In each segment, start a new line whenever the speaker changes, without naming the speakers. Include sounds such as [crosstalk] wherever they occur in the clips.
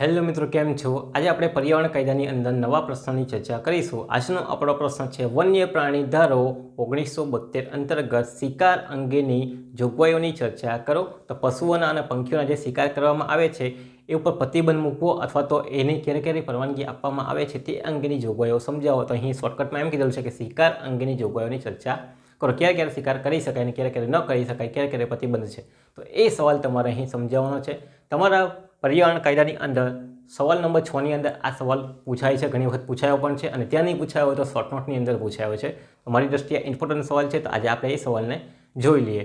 Hello મિત્રો, કેમ છો? આજે આપણે પર્યાવરણ કાયદાની અંદર નવા પ્રશ્નની ચર્ચા કરીશું. આજનો આપણો પ્રશ્ન છે, વન્ય પ્રાણી ધારો ઓગણીસો બોતેર અંતર્ગત શિકાર અંગેની જોગવાઈઓની ચર્ચા કરો. તો પશુઓના અને પંખીઓના જે શિકાર કરવામાં આવે છે, એ ઉપર પ્રતિબંધ મૂકવો અથવા તો એની ક્યારે ક્યારે પરવાનગી આપવામાં આવે છે, તે અંગેની જોગવાઈઓ સમજાવો. તો અહીં શોર્ટકટમાં એમ કીધેલું છે કે શિકાર અંગેની જોગવાઈઓની ચર્ચા કરો. ક્યારે ક્યારે શિકાર કરી શકાય અને ક્યારે ક્યારે ન કરી શકાય, ક્યારે ક્યારે પ્રતિબંધ છે. તો એ સવાલ તમારે અહીં સમજાવવાનો છે. તમારા પર્યાવરણ કાયદાની અંદર સવાલ નંબર છની અંદર આ સવાલ પૂછાય છે, ઘણી વખત પૂછાયો પણ છે અને ત્યાં નહીં પૂછાયો હોય તો શોર્ટ નોટની અંદર પૂછાયો છે. તો મારી દ્રષ્ટિએ ઇમ્પોર્ટન્ટ સવાલ છે તો આજે આપણે એ સવાલને જોઈ લઈએ.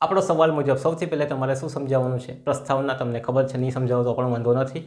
આપણો સવાલ મુજબ સૌથી પહેલાં તમારે શું સમજાવવાનું છે? પ્રસ્તાવના તમને ખબર છે, નહીં સમજાવો તો પણ વાંધો નથી.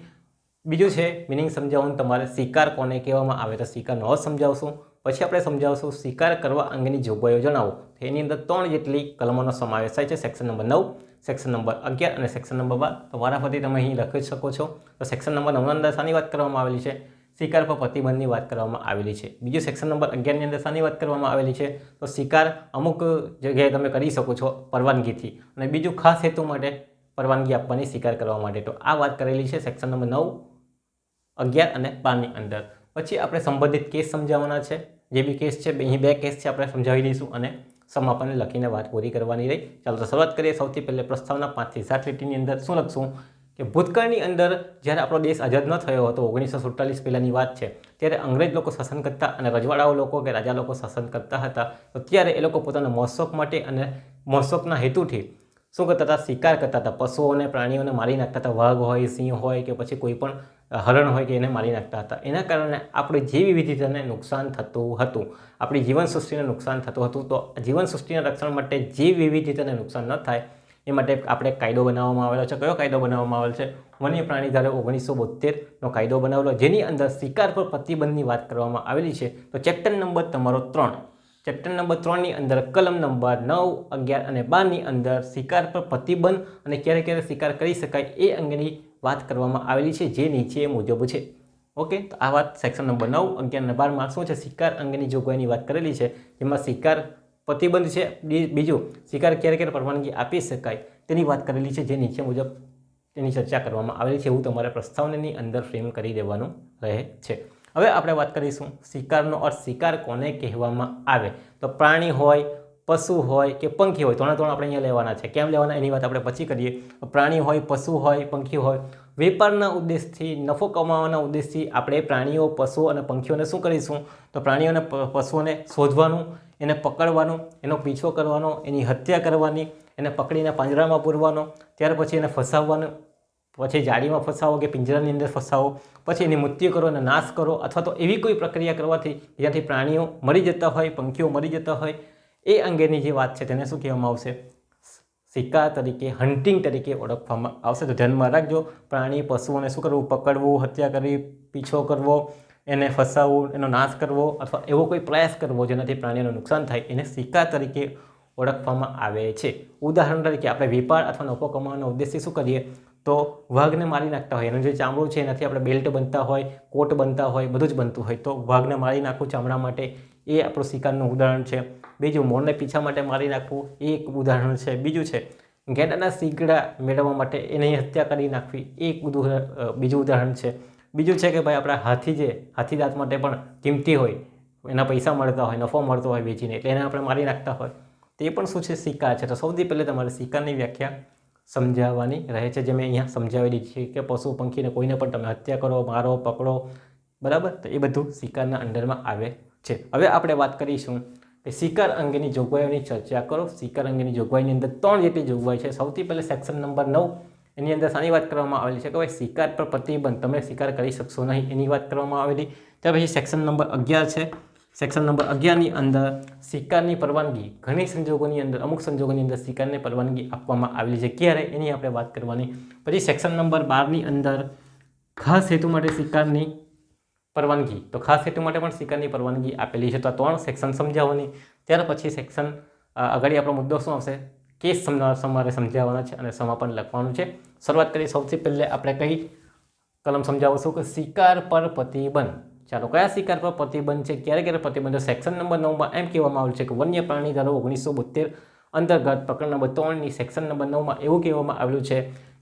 બીજું છે મિનિંગ સમજાવવાનું તમારે સ્વીકાર કોને કહેવામાં આવે? તો સ્વીકાર અર્થ સમજાવશું. પછી આપણે સમજાવશું સ્વીકાર કરવા અંગેની જોગવાઈઓ જણાવો. એની અંદર ત્રણ જેટલી કલમોનો સમાવેશ થાય છે. સેક્શન નંબર નવ સેક્શન નંબર અગિયાર અને સેક્શન નંબર બાર. તો વારાફરતી તમે અહીં લખી શકો છો. તો સેક્શન નંબર નવના અંદર શાની વાત કરવામાં આવેલી છે? શિકાર પર પ્રતિબંધની વાત કરવામાં આવેલી છે. બીજું સેક્શન નંબર અગિયારની અંદર શાની વાત કરવામાં આવેલી છે? તો શિકાર અમુક જગ્યાએ તમે કરી શકો છો પરવાનગીથી. અને બીજું ખાસ હેતુ માટે પરવાનગી આપવાની શિકાર કરવા માટે. તો આ વાત કરેલી છે સેક્શન નંબર નવ, અગિયાર અને બારની અંદર. પછી આપણે સંબંધિત કેસ સમજાવવાના છે. જે બી કેસ છે, અહીં બે કેસ છે આપણે સમજાવી દઈશું અને સમાપન લખીને વાત પૂરી કરવાની રહી. ચાલો તો શરૂઆત કરીએ. સૌથી પહેલાં પ્રસ્તાવના પાંચથી સાત લીટીની અંદર શું લખશું? કે ભૂતકાળની અંદર જ્યારે આપણો દેશ આઝાદ ન થયો હતો, ઓગણીસો સુડતાલીસ પહેલાંની વાત છે, ત્યારે અંગ્રેજ લોકો શાસન કરતા અને રજવાડાઓ લોકો કે રાજા લોકો શાસન કરતા હતા, તો ત્યારે એ લોકો પોતાના મોત્સોક માટે અને મોત્સોકના હેતુથી શું કરતા હતા? શિકાર કરતા હતા. પશુઓને, પ્રાણીઓને મારી નાખતા હતા. વાઘ હોય, સિંહ હોય કે પછી કોઈ પણ હરણ હોય કે એને મારી નાખતા હતા. એના કારણે આપણે જે વિવિધતાને નુકસાન થતું હતું. આપણી જીવન સૃષ્ટિને નુકસાન થતું હતું. તો જીવનસૃષ્ટિના રક્ષણ માટે જે વિવિધતાને નુકસાન ન થાય, એ માટે આપણે કાયદો બનાવવામાં આવેલો છે. કયો કાયદો બનાવવામાં આવેલો છે? વન્ય પ્રાણી ધારો ઓગણીસો બોતેરનો કાયદો બનાવેલો, જેની અંદર શિકાર પર પ્રતિબંધની વાત કરવામાં આવેલી છે. તો ચેપ્ટર નંબર તમારો ત્રણ. ચેપ્ટર નંબર ત્રણની અંદર કલમ નંબર નવ, અગિયાર અને બારની અંદર શિકાર પર પ્રતિબંધ અને ક્યારે ક્યારે શિકાર કરી શકાય એ અંગેની વાત કરવામાં આવેલી છે, જે નીચે મુજબ છે. ઓકે તો આ વાત સેક્શન નંબર નવ, અગિયાર અને બારમાં શું છે? શિકાર અંગેની જોગવાઈની વાત કરેલી છે, જેમાં શિકાર પ્રતિબંધ છે બીજું શિકાર ક્યારે ક્યારે પરવાનગી આપી શકાય તેની વાત કરેલી છે, જે નીચે મુજબ તેની ચર્ચા કરવામાં આવેલી છે, એવું તમારે પ્રસ્તાવનાની અંદર ફ્રેમ કરી દેવાનું રહે છે. હવે આપણે વાત કરીશું શિકારનો અર્થ શિકાર કોને કહેવામાં આવે? તો પ્રાણી હોય, પશુ હોય કે પંખી હોય, ત્રણે ત્રણ આપણે અહીંયા લેવાના છે. કેમ લેવાના? એની વાત આપણે પછી કરીએ. પ્રાણી હોય, પશુ હોય, પંખી હોય. વેપારના ઉદ્દેશથી, નફો કમાવાના ઉદ્દેશથી આપણે પ્રાણીઓ પશુઓ અને પંખીઓને શું કરીશું? તો પ્રાણીઓ અને પશુઓને શોધવાનું, એને પકડવાનું, એનો પીછો કરવાનો, એની હત્યા કરવાની, એને પકડીને પાંજરામાં પૂરવાનો, ત્યાર પછી એને ફસાવવાનું પછી જાળીમાં ફસાવો કે પિંજરાની અંદર ફસાવો, પછી એની મૃત્યુ કરો અને નાશ કરો અથવા તો એવી કોઈ પ્રક્રિયા કરવાથી જ્યાંથી પ્રાણીઓ મરી જતા હોય, પંખીઓ મરી જતા હોય, એ અંગેની જે વાત છે તેને શું કહેવામાં આવશે? શિકાર તરીકે હન્ટિંગ તરીકે ઓળખવામાં આવશે. તો ધ્યાનમાં રાખજો, પ્રાણી, પશુઓને શું કરવું? પકડવું, હત્યા કરવી, પીછો કરવો, એને ફસાવવું, એનો નાશ કરવો અથવા એવો કોઈ પ્રયાસ કરવો જેનાથી પ્રાણીઓને નુકસાન થાય એને શિકાર તરીકે ઓળખવામાં આવે છે. ઉદાહરણ તરીકે આપણે વેપાર અથવા નફો કમાવાનો ઉદ્દેશથી શું કરીએ? તો વાઘને મારી નાખતા હોય. એનું જે ચામડું છે એનાથી આપણે બેલ્ટ બનતા હોય, કોટ બનતા હોય, બધું જ બનતું હોય. તો વાઘને મારી નાખવું ચામડા માટે. એ આપણું શિકારનું ઉદાહરણ છે. બીજું મોરને પીછા માટે મારી નાખવું, એ એક ઉદાહરણ છે. બીજું છે, ગેંડાના શીગડા મેળવવા માટે એની હત્યા કરી નાખવી, એ એક બીજું ઉદાહરણ છે. બીજું છે કે ભાઈ આપણા હાથી જે, હાથી દાંત માટે પણ કિંમતી હોય, એના પૈસા મળતા હોય, નફો મળતો હોય વેચીને, એટલે એને આપણે મારી નાખતા હોય. તે પણ શું છે? સિક્કા છે. તો સૌથી પહેલાં તમારે સિક્કાની વ્યાખ્યા સમજાવવાની રહે છે. જે મેં અહીંયા સમજાવેલી છે કે પશુ પંખીને કોઈને પણ તમે હત્યા કરો, મારો, પકડો, બરાબર? તો એ બધું શિકારના અંડરમાં આવે છે. હવે આપણે વાત કરીશું કે શિકાર અંગેની જોગવાઈઓની ચર્ચા કરો. શિકાર અંગેની જોગવાઈની અંદર ત્રણ જેટલી જોગવાઈ છે. સૌથી પહેલાં સેક્શન નંબર નવ, એની અંદર શાની વાત કરવામાં આવેલી છે કે ભાઈ શિકાર પર પ્રતિબંધ. તમે શિકાર કરી શકશો નહીં એની વાત કરવામાં આવેલી. ત્યાર પછી સેક્શન નંબર અગિયાર છે. સેક્શન નંબર અગિયારની અંદર શિકારની પરવાનગી, ઘણી સંજોગોની અંદર, અમુક સંજોગોની અંદર શિકારની પરવાનગી આપવામાં આવેલી છે. ક્યારે? એની આપણે વાત કરવાની. પછી સેક્શન નંબર બારની અંદર ખાસ હેતુ માટે શિકારની પરવાનગી. તો ખાસ હેતુ માટે પણ શિકારની પરવાનગી આપેલી છે. તો આ ત્રણ સેક્શન સમજાવવાની. ત્યાર પછી સેક્શન આગળ આપણો મુદ્દો શું આવશે? કેસ તમારે સમજાવવાના છે અને સમાપન લખવાનું છે. શરૂઆત કરી સૌથી પહેલાં આપણે કઈ કલમ સમજાવશું? કે શિકાર પર પ્રતિબંધ. ચાલો, કયા શિકાર પર પ્રતિબંધ છે? ક્યારે ક્યારે પ્રતિબંધ? સેક્શન નંબર નવમાં એમ કહેવામાં આવ્યું છે કે વન્ય પ્રાણી ધારો ઓગણીસો બોતેર અંતર્ગત પ્રકરણ નંબર ત્રણની સેક્શન નંબર નવમાં એવું કહેવામાં આવ્યું છે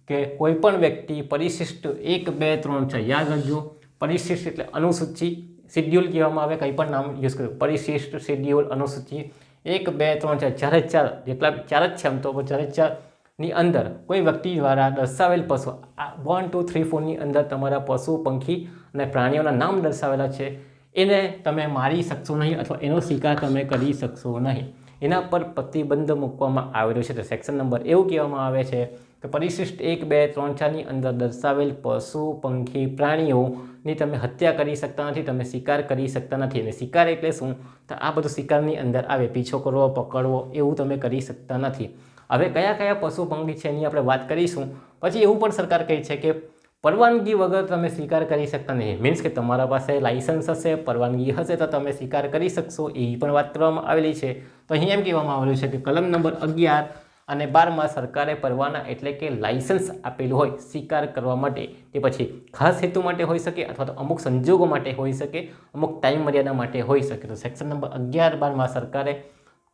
કે કોઈપણ વ્યક્તિ પરિશિષ્ટ એક, બે, ત્રણ છે યાદ રાખજો. પરિશિષ્ટ એટલે અનુસૂચિ, શિડ્યુલ કહેવામાં આવે, કંઈ પણ નામ યુઝ કર્યું પરિશિષ્ટ, શિડ્યુલ, અનુસૂચિ, એક, બે, ત્રણ, ચાર, ચારે ચાર, જેટલા ચાર જ છે આમ તો ચાર ચારની અંદર કોઈ વ્યક્તિ દ્વારા દર્શાવેલ પશુ, આ વન ટુ થ્રી ફોરની અંદર તમારા પશુ, પંખી અને પ્રાણીઓના નામ દર્શાવેલા છે. એને તમે મારી શકશો નહીં અથવા એનો શિકાર તમે કરી શકશો નહીં. એના પર પ્રતિબંધ મૂકવામાં આવેલો છે. તો સેક્શન નંબર એવું કહેવામાં આવે છે કે પરિશિષ્ટ એક, બે, ત્રણ, ચારની અંદર દર્શાવેલ પશુ, પંખી, પ્રાણીઓની તમે હત્યા કરી શકતા નથી, તમે શિકાર કરી શકતા નથી. અને શિકાર એટલે શું? તો આ બધું શિકારની અંદર આવે. પીછો કરવો, પકડવો એવું તમે કરી શકતા નથી. હવે કયા કયા પશુ, પંખી છે એની આપણે વાત કરીશું. પછી એવું પણ સરકાર કહે છે કે પરવાનગી વગર તમે સ્વીકાર કરી શકતા નહીં. મીન્સ કે તમારા પાસે લાઇસન્સ હશે, પરવાનગી હશે તો તમે સ્વીકાર કરી શકશો એવી પણ વાત કરવામાં આવેલી છે. તો અહીં એમ કહેવામાં આવેલું છે કે કલમ નંબર અગિયાર અને બારમાં સરકારે પરવાના એટલે કે લાઇસન્સ આપેલું હોય સ્વીકાર કરવા માટે. તે પછી ખાસ હેતુ માટે હોઈ શકે અથવા તો અમુક સંજોગો માટે હોઈ શકે, અમુક ટાઈમ મર્યાદા માટે હોઈ શકે. તો સેક્શન નંબર અગિયાર બારમાં સરકારે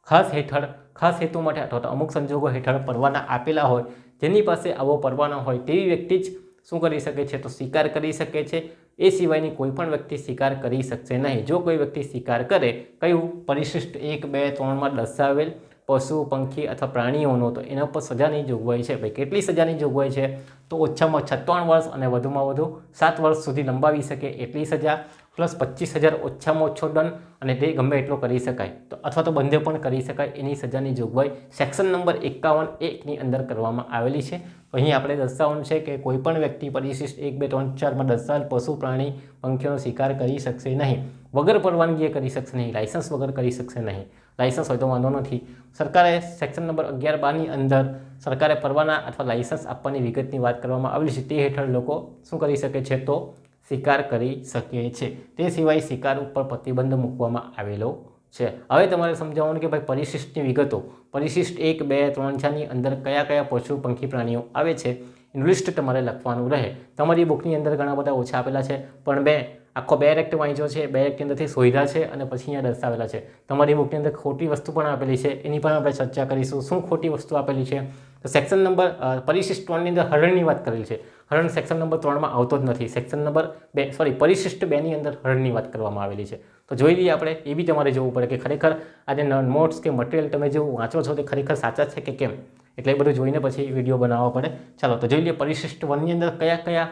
ખાસ હેઠળ, ખાસ હેતુ માટે અથવા તો અમુક સંજોગો હેઠળ પરવાના આપેલા હોય. જેની પાસે આવો પરવાનો હોય તેવી વ્યક્તિ જ શું કરી શકે છે? તો સ્વીકાર કરી શકે છે. એ સિવાયની કોઈ પણ વ્યક્તિ શિકાર કરી શકશે નહીં. જો કોઈ વ્યક્તિ શિકાર કરે, કયું? પરિશિષ્ટ એક, બે, ત્રણમાં દર્શાવેલ પશુ, પંખી અથવા પ્રાણીઓનો, તો એના પર સજાની જોગવાઈ છે. ભાઈ, કેટલી સજાની જોગવાઈ છે? તો ઓછામાં ઓછા ત્રણ વર્ષ અને વધુમાં વધુ સાત વર્ષ સુધી લંબાવી શકે એટલી સજા. પ્લસ પચીસ હજાર ઓછામાં ઓછો દંડ અને તે ગમે એટલો કરી શકાય. તો અથવા તો બંધે પણ કરી શકાય. એની સજાની જોગવાઈ સેક્શન નંબર એકાવન એકની અંદર કરવામાં આવેલી છે. અહીં આપણે દર્શાવવાનું છે કે કોઈ પણ વ્યક્તિ પરિશિષ્ટ એક, બે, ત્રણ, ચારમાં દર્શાવેલ પશુ, પ્રાણી, પંખીઓનો શિકાર કરી શકશે નહીં. વગર પરવાનગીએ કરી શકશે નહીં. લાયસન્સ વગર કરી શકશે નહીં. લાયસન્સ હોય તો વાંધો નથી. સરકારે સેક્શન નંબર અગિયાર બારની અંદર સરકારે પરવાના અથવા લાયસન્સ આપવાની વિગતની વાત કરવામાં આવેલી છે. તે હેઠળ લોકો શું કરી શકે છે તો શિકાર કરી શકે છે. તે સિવાય શિકાર ઉપર પ્રતિબંધ મૂકવામાં આવેલો છે. હવે તમારે સમજાવવાનું કે ભાઈ પરિશિષ્ટની વિગતો. પરિશિષ્ટ એક, બે, ત્રણ ચારની અંદર કયા કયા પશુ, પંખી, પ્રાણીઓ આવે છે? એનું લિસ્ટ તમારે લખવાનું રહે. તમારી બુકની અંદર ઘણા બધા ઓછા આપેલા છે, પણ બે, આખો બે એક્ટ વાંચ્યો છે, બે એક્ટની અંદરથી સોયધા છે અને પછી અહીંયા દર્શાવેલા છે. તમારી બુકની અંદર ખોટી વસ્તુ પણ આપેલી છે, એની પણ આપણે ચર્ચા કરીશું. શું ખોટી વસ્તુ આપેલી છે? તો સેક્શન નંબર પરિશિષ્ટ ત્રણની અંદર હરણની વાત કરેલી છે. હરણ સેક્શન નંબર ત્રણમાં આવતો જ નથી. સેક્શન નંબર બે, સોરી, પરિશિષ્ટ બેની અંદર હરણની વાત કરવામાં આવેલી છે. તો જોઈ લઈએ આપણે, એ બી તમારે જોવું પડે કે ખરેખર આ જે નોટ્સ કે મટીરિયલ તમે જેવું વાંચો છો તે ખરેખર સાચા છે કે કેમ? એટલે બધું જોઈને પછી વીડિયો બનાવવો પડે. ચાલો, તો જોઈ લઈએ પરિશિષ્ટ વનની અંદર કયા કયા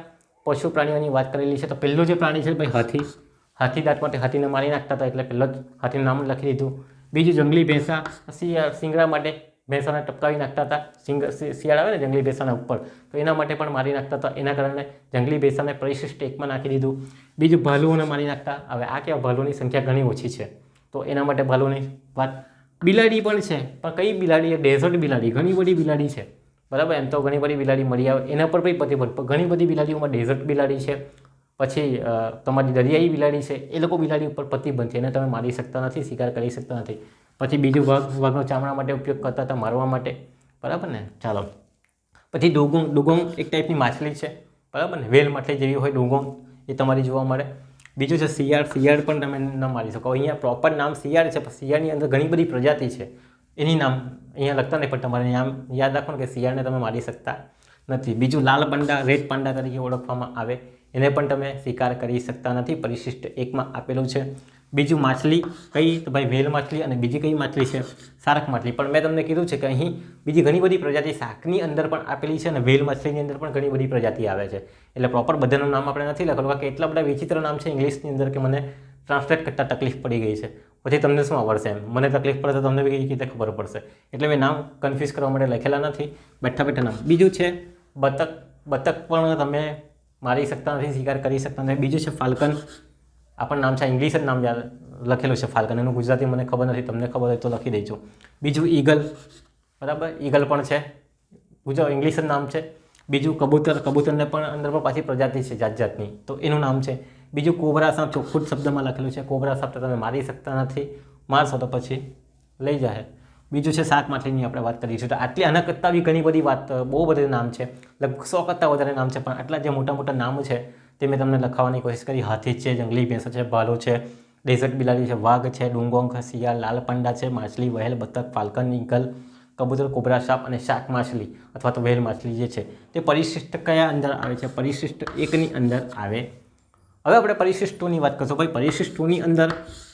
પશુ પ્રાણીઓની વાત કરેલી છે. તો પહેલું જે પ્રાણી છે ભાઈ, હાથી. હાથી દાંત માટે હાથીને મારી નાખતા હતા એટલે પહેલો જ હાથીનું નામ લખી દીધું. બીજું જંગલી ભેંસા સિંગડા માટે ભેંસાને ટપકાવી નાખતા હતા, સિંગ શિયાળ આવે ને જંગલી ભેંસાના ઉપર. તો એના માટે પણ મારી નાખતા હતા. એના કારણે જંગલી ભેંસાને પરિશિષ્ટ એકમાં નાખી દીધું. બીજું ભાલુઓને મારી નાખતા. હવે આ કેવા ભાલુની સંખ્યા ઘણી ઓછી છે. તો એના માટે ભાલુની વાત બિલાડી પણ છે. પણ કઈ બિલાડી? એ ડેઝર્ટ બિલાડી. ઘણી બધી બિલાડી છે. બરાબર? એમ તો ઘણી બધી બિલાડી મળી આવે. એના પર પણ પ્રતિબંધ. પણ ઘણી બધી બિલાડીઓમાં ડેઝર્ટ બિલાડી છે. પછી તમારી દરિયાઈ બિલાડી છે. એ લોકો બિલાડી ઉપર પ્રતિબંધ છે. એને તમે મારી શકતા નથી, શિકાર કરી શકતા નથી. પછી બીજું વાઘ વાઘનો ચામડા માટે ઉપયોગ કરતા હતા, મારવા માટે. બરાબર ને? ચાલો. પછી ડુગોંગ ડુગોંગ એક ટાઈપની માછલી છે. બરાબર ને? વેલ માછલી જેવી હોય ડુગોંગ, એ તમારી જોવા મળે. બીજું છે શિયાળ. શિયાળ પણ તમે ન મારી શકો. અહીંયા પ્રોપર નામ શિયાળ છે, પણ શિયાળની અંદર ઘણી બધી પ્રજાતિ છે. એની નામ અહીંયા લખતા નહીં, પણ તમારે નામ યાદ રાખો કે શિયાળને તમે મારી શકતા નથી. બીજું લાલ પાંડા, રેડ પાંડા તરીકે ઓળખવામાં આવે. એને પણ તમે શિકાર કરી શકતા નથી. પરિશિષ્ટ એકમાં આપેલું છે. બીજું માછલી કઈ? તો ભાઈ વેલ માછલી અને બીજી કઈ માછલી છે? શાર્ક માછલી. પણ મેં તમને કીધું છે કે અહીં બીજી ઘણી બધી પ્રજાતિ શાકની અંદર પણ આપેલી છે અને વેલ માછલીની અંદર પણ ઘણી બધી પ્રજાતિ આવે છે. એટલે પ્રોપર બધાનું નામ આપણે નથી લખેલું કે એટલા બધા વિચિત્ર નામ છે ઇંગ્લિશની અંદર કે મને ટ્રાન્સલેટ કરતાં તકલીફ પડી ગઈ છે. પછી તમને શું આવડશે એમ? મને તકલીફ પડે તો તમને બી કઈ રીતે ખબર પડશે? એટલે મેં નામ કન્ફ્યુઝ કરવા માટે લખેલા નથી. બેઠા બેઠા નામ. બીજું છે બતક. બતક પણ તમે મારી શકતા નથી શિકાર કરી શકતા નથી. બીજું છે ફાલ્કન. આ નામ છે ઇંગ્લિશ જ નામ યાદ લખેલું છે ફાલ્કન. એનું ગુજરાતી મને ખબર નથી, તમને ખબર હોય તો લખી દેજો. બીજું ઈગલ. બરાબર? ઈગલ પણ છે. ગુજરાત ઇંગ્લિશ જ નામ છે. બીજું કબૂતર. કબૂતરને પણ અંદર પણ પાછી પ્રજાતિ છે જાત જાતની તો એનું નામ છે. બીજું કોબરા સાપ ચોખ્ખું શબ્દમાં લખેલું છે. કોબરા સાપ તો તમે મારી શકતા નથી. મારશો તો પછી લઈ જાય બીજું છે શાક માછલીની આપણે વાત કરીશું તો આટલી આના કરતાં બી ઘણી બધી વાત, બહુ બધી નામ છે. લગભગ સો કરતાં વધારે નામ છે. પણ આટલા જે મોટા મોટા નામો છે તે મેં તમને લખાવવાની કોશિશ કરી. હાથી છે, જંગલી ભેંસો છે ભાલો છે, ડેઝર્ટ બિલાડી છે, વાઘ છે, ડુંગોંગ શિયાળ લાલ પંડા છે, માછલી, વહેલ, બતક, ફાલ્કન ઈગલ કબૂતર, કોબરા, સાપ અને શાક માછલી અથવા તો વેલ માછલી જે છે તે પરિશિષ્ટ કયા અંદર આવે છે? પરિશિષ્ટ એકની અંદર આવે. હવે આપણે પરિશિષ્ટ ટુની વાત કરશું. ભાઈ પરિશિષ્ટ અંદર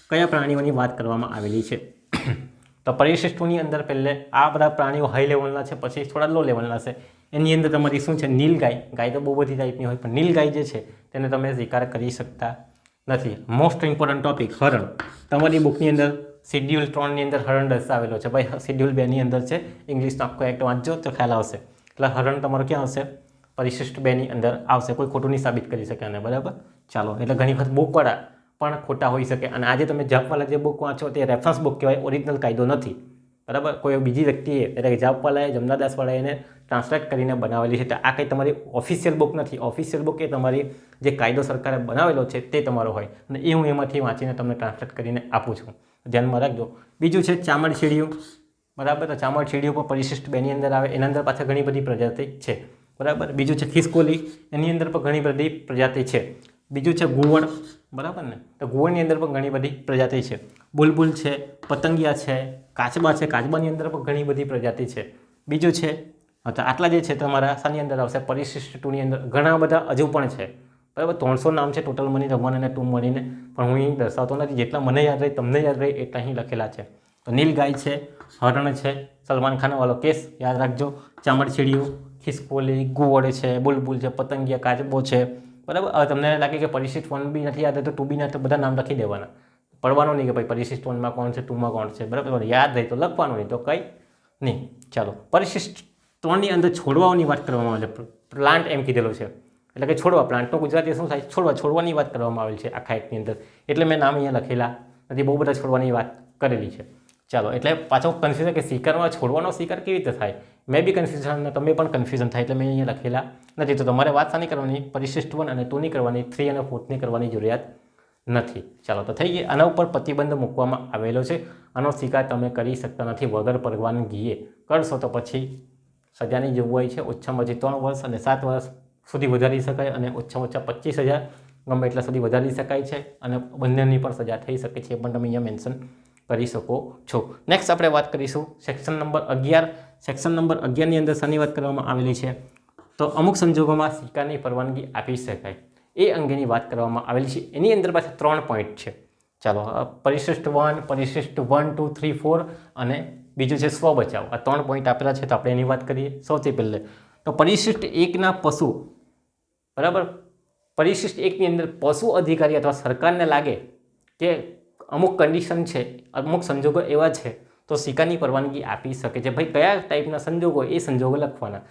કયા પ્રાણીઓની વાત કરવામાં આવેલી છે? તો પરિશિષ્ટ અંદર પહેલે આ બધા પ્રાણીઓ હાઈ લેવલના છે, પછી થોડા લો લેવલના છે. એની અંદર તમારી શું છે, નીલ ગાય. તો બહુ બધી ટાઈપની હોય, પણ નીલ ગાય જે છે, તેને તમે સ્વીકાર કરી શકતા નથી. મોસ્ટ ઇમ્પોર્ટન્ટ ટોપિક હરણ. તમારી બુકની અંદર શેડ્યુલ ત્રણની અંદર હરણ દર્શાવેલો છે. ભાઈ શેડ્યુલ બેની અંદર છે. ઇંગ્લિશનો આખો એક્ટ વાંચજો, તો ખ્યાલ આવશે. એટલે હરણ તમારો ક્યાં આવશે? પરિશિષ્ટ બેની અંદર આવશે. કોઈ ખોટું નહીં સાબિત કરી શકે અને બરાબર? ચાલો, એટલે ઘણી વખત બુકવાળા પણ ખોટા હોઈ શકે. અને આજે તમે જાપવાલા જે બુક વાંચો, તે રેફરન્સ બુક કહેવાય ઓરિજિનલ કાયદો નથી. બરાબર? કોઈ બીજી વ્યક્તિએ, એટલે જાપવાલાએ જમનાદાસવાળાએ એને ટ્રાન્સલેટ કરીને બનાવેલી છે. તો આ કંઈ તમારી ઓફિશિયલ બુક નથી. ઓફિશિયલ બુક એ તમારી જે કાયદો સરકારે બનાવેલો છે તે તમારો હોય. અને એ હું એમાંથી વાંચીને તમને ટ્રાન્સલેટ કરીને આપું છું. ધ્યાનમાં રાખજો. બીજું છે ચામડ બરાબર? તો ચામડ પણ પરિશિષ્ટ બેની અંદર આવે. એના અંદર પાછળ ઘણી બધી પ્રજાતિ છે. બરાબર? બીજું છે ખિસકોલી એની અંદર પણ ઘણી બધી પ્રજાતિ છે. બીજું છે ગુવણ. બરાબર ને? તો ગુવણની અંદર પણ ઘણી બધી પ્રજાતિ છે. બુલબુલ છે. પતંગિયા છે. કાચબા છે, કાચબાની અંદર પણ ઘણી બધી પ્રજાતિ છે. બીજું છે તો આટલા જે છે તમારા શાની અંદર આવશે. પરિશિષ્ટ ટુની અંદર ઘણા બધા હજુ પણ છે. બરાબર, ત્રણસો નામ છે ટોટલ મની રમવાને અને ટુ મળીને પણ હું અહીં દર્શાવતો નથી. જેટલા મને યાદ રહે, તમને યાદ રહે, એટલા અહીં લખેલા છે. તો નીલ ગાય છે, હરણ છે, સલમાન ખાનવાળો કેસ યાદ રાખજો. ચામડચીડિયું ખિસકોલી ગુવડ છે, બુલબુલ છે, પતંગિયા કાચબો છે. બરાબર તમને લાગે કે પરિશિષ્ટ વન બી નથી યાદ, તો ટુ બી નથી બધા નામ લખી દેવાના. પડવાનું નહીં કે ભાઈ પરિશિષ્ટ વનમાં કોણ છે ટુમાં કોણ છે? બરાબર? યાદ રહે તો લખવાનું નહીં તો કંઈ નહીં. ચાલો, પરિશિષ્ટ ત્રણની અંદર છોડવાઓની વાત કરવામાં આવે પ્લાન્ટ એમ કીધેલું છે. એટલે કે છોડવા, પ્લાન્ટનો ગુજરાતી શું થાય? છોડવા, છોડવાની વાત કરવામાં આવેલ છે આખા એકની અંદર. એટલે મેં નામ અહીંયા લખેલા નથી, બહુ બધા છોડવાની વાત કરેલી છે. ચાલો, એટલે પાછો કન્ફ્યુઝન કે શિકારમાં છોડવાનો શિકાર કેવી રીતે થાય? મેં બી કન્ફ્યુઝન તમે પણ કન્ફ્યુઝન થાય એટલે મેં અહીંયા લખેલા નથી. તો તમારે વાત સાની કરવાની? પરિશિષ્ટ વન અને ટુની કરવાની, થ્રી અને ફોર્થની કરવાની જરૂરિયાત નથી. ચાલો, તો થઈ ગઈ. આના ઉપર પ્રતિબંધ મૂકવામાં આવેલો છે. આનો શિકાર તમે કરી શકતા નથી. વગર પરવાનગીએ કરશો તો પછી સજાની જોગવાઈ છે. ઓછામાં ઓછી ત્રણ વર્ષ અને સાત વર્ષ સુધી વધારી શકાય અને ઓછામાં ઓછા પચીસ હજાર ગમે એટલા સુધી વધારી શકાય છે અને બંનેની પણ સજા થઈ શકે છે એ પણ તમે અહીંયા મેન્શન કરી શકો છો. નેક્સ્ટ આપણે વાત કરીશું સેક્શન નંબર અગિયાર. સેક્શન નંબર અગિયારની અંદર શાની વાત કરવામાં આવેલી છે. તો અમુક સંજોગોમાં સિક્કાની પરવાનગી આપી શકાય. એ અંગેની વાત કરવામાં આવેલી છે. એની અંદર પાછા ત્રણ પોઈન્ટ છે. ચાલો પરિશિષ્ટ વન પરિશિષ્ટ વન ટુ થ્રી ફોર અને બીજું છે સ્વ બચાવ. આ ત્રણ પોઈન્ટ આપેલા છે તો આપણે એની વાત કરીએ. સૌથી પહેલે, તો પરિશિષ્ટ એકના પશુ, બરાબર? પરિશિષ્ટ એકની અંદર પશુ અધિકારી અથવા સરકારને લાગે કે અમુક કન્ડિશન છે, અમુક સંજોગો એવા છે, તો સિક્કાની પરવાનગી આપી શકે છે. ભાઈ, કયા ટાઈપના સંજોગો એ સંજોગો લખવાના.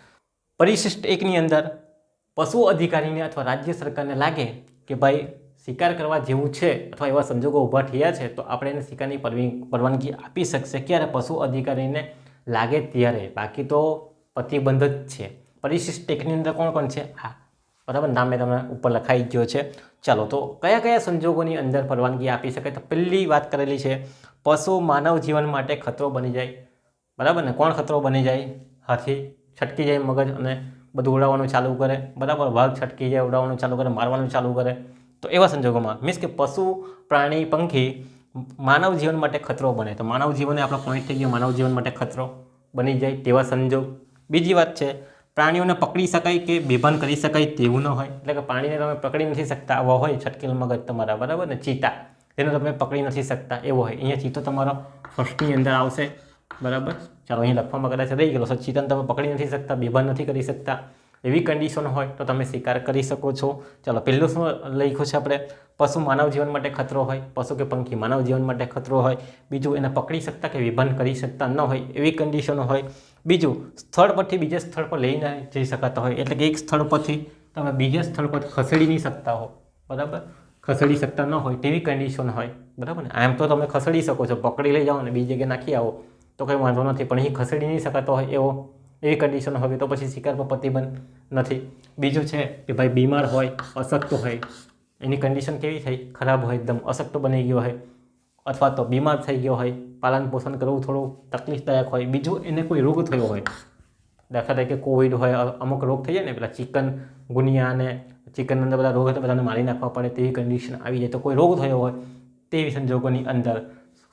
પરિશિષ્ટ એકની અંદર પશુ અધિકારીને અથવા રાજ્ય સરકારને લાગે કે ભાઈ શિકાર કરવા જેવું છે અથવા એવા સંજોગો ઊભા થયા છે, તો આપણે એને શિકારની પરવાનગી આપી શકશે. ક્યારે પશુ અધિકારીને લાગે ત્યારે? બાકી તો પ્રતિબંધ જ છે. પરિશિષ્ટ ટેકની અંદર કોણ કોણ છે? હા બરાબર નામે તમને ઉપર લખાઈ ગયો છે. ચાલો, તો કયા કયા સંજોગોની અંદર પરવાનગી આપી શકાય? તો પહેલી વાત કરેલી છે, પશુ માનવ જીવન માટે ખતરો બની જાય. બરાબર ને? કોણ ખતરો બની જાય? હાથી, છટકી જાય મગજ અને બધું ઉડાવવાનું ચાલુ કરે, બરાબર? વાઘ છટકી જાય, ઉડાવવાનું ચાલુ કરે, મારવાનું ચાલુ કરે. તો એવા સંજોગોમાં, મીન્સ કે પશુ, પ્રાણી, પંખી, માનવ જીવન માટે ખતરો બને. તો માનવ જીવન આપણો પોઈન્ટ થઈ ગયો, માનવ જીવન માટે ખતરો બની જાય તેવા સંજોગ. બીજી વાત છે, પ્રાણીઓને પકડી શકાય કે બેભાન કરી શકાય તેવું ન હોય. એટલે કે પ્રાણીને તમે પકડી નથી શકતા, આવા હોય છટકેલ મગજ તમારા, બરાબર ને? ચીતા. તેને તમે પકડી નથી શકતા, એવો હોય. અહીંયા ચીતો તમારો ફર્સ્ટની અંદર આવશે. બરાબર? ચાલો, અહીં લખવામાં કદાચ રહી ગયેલો છે. ચીતાને તમે પકડી નથી શકતા, બેભાન નથી કરી શકતા. એવી કન્ડિશન હોય તો તમે શિકાર કરી શકો છો. ચાલો, પહેલું શું લખ્યું છે આપણે? પશુ માનવ જીવન માટે ખતરો હોય, પશુ કે પંખી માનવ જીવન માટે ખતરો હોય. બીજું, એને પકડી શકતા કે વિભાન કરી શકતા ન હોય, એવી કન્ડિશનો હોય. બીજું, સ્થળ પરથી બીજા સ્થળ પર લઈને જઈ શકાતા હોય. એટલે કે એક સ્થળ પરથી તમે બીજા સ્થળ પર ખસેડી નહીં શકતા હો. બરાબર? ખસેડી શકતા ન હોય, તેવી કન્ડિશન હોય. બરાબર ને? આમ તો તમે ખસેડી શકો છો. પકડી લઈ જાઓ અને બીજી જગ્યાએ નાખી આવો. તો કંઈ વાંધો નથી. પણ અહીં ખસેડી નહીં શકાતો હોય એવો, એવી કન્ડિશન હોય તો પછી શિકાર પર પ્રતિબંધ નથી. બીજું છે કે ભાઈ બીમાર હોય, અશક્ત હોય, એની કન્ડિશન કેવી થઈ? ખરાબ હોય એકદમ, અશક્ત બની ગયો હોય, અથવા તો બીમાર થઈ ગયો હોય, પાલન પોષણ કરવું થોડું તકલીફદાયક હોય, બીજું એને કોઈ રોગ થયો હોય. દાખલા તરીકે કોવિડ હોય અમુક રોગ થઈ જાય ને, પેલા ચિકન ગુનિયા અને ચિકન અંદર બધા રોગ હતા બધાને મારી નાખવા પડે તેવી કન્ડિશન આવી જાય. તો કોઈ રોગ થયો હોય તેવી સંજોગોની અંદર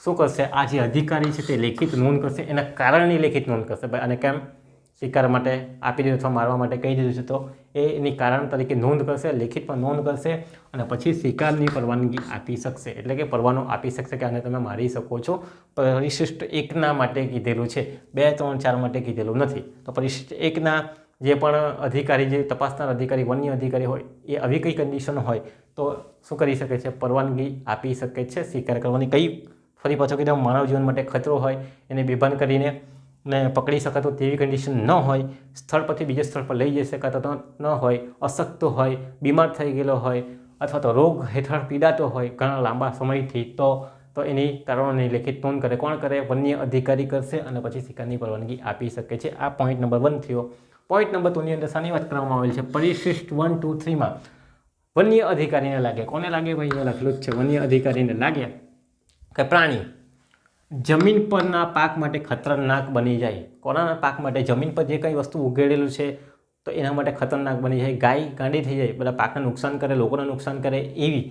શું કરશે? આ જે અધિકારી છે તે લેખિત નોંધ કરશે. એના કારણની લેખિત નોંધ કરશે. ભાઈ, અને કેમ? શિકાર માટે આપી દીધું અથવા મારવા માટે કહી દીધું છે. તો એની કારણ તરીકે નોંધ કરશે લેખિતમાં નોંધ કરશે અને પછી શિકારની પરવાનગી આપી શકશે. એટલે કે પરવાનો આપી શકશે કે આને તમે મારી શકો છો. પરિશિષ્ટ એકના માટે કીધેલું છે. બે, ત્રણ, ચાર માટે કીધેલું નથી. તો પરિશિષ્ટ એકના જે પણ અધિકારી, જે તપાસનાર અધિકારી, વન્ય અધિકારી હોય, એ આવી કઈ કન્ડિશન હોય, તો શું કરી શકે છે? પરવાનગી આપી શકે છે. શિકાર કરવાની કઈ ફરી પાછો કીધું માનવ જીવન માટે ખતરો હોય, એને બેભાન કરીને ને પકડી શકાતું તેવી કન્ડિશન ન હોય, સ્થળ પરથી બીજા સ્થળ પર લઈ જઈ શકાતો તો ન હોય, અશક્ત હોય, બીમાર થઈ ગયેલો હોય, અથવા તો રોગ હેઠળ પીડાતો હોય, ઘણા લાંબા સમયથી તો તો એની કારણોની લેખિત નોંધ કરે, કોણ કરે, વન્ય અધિકારી કરશે અને પછી શિકારની પરવાનગી આપી શકે છે. આ પોઈન્ટ નંબર વન થયો. પોઈન્ટ નંબર ટુની અંદર શાની વાત કરવામાં આવેલ છે? પરિશિષ્ટ વન ટુ થ્રીમાં વન્ય અધિકારીને લાગે કોને લાગે ભાઈ? અહીંયા લખેલું જ છે. વન્ય અધિકારીને લાગે કે પ્રાણી? જમીન પરના પાક માટે ખતરનાક બની જાય. કોના પાક માટે? જમીન પર જે કંઈ વસ્તુ ઉગેડેલું છે, તો એના માટે ખતરનાક બની જાય. ગાય ગાંડી થઈ જાય, બધા પાકને નુકસાન કરે, લોકોને નુકસાન કરે, એવી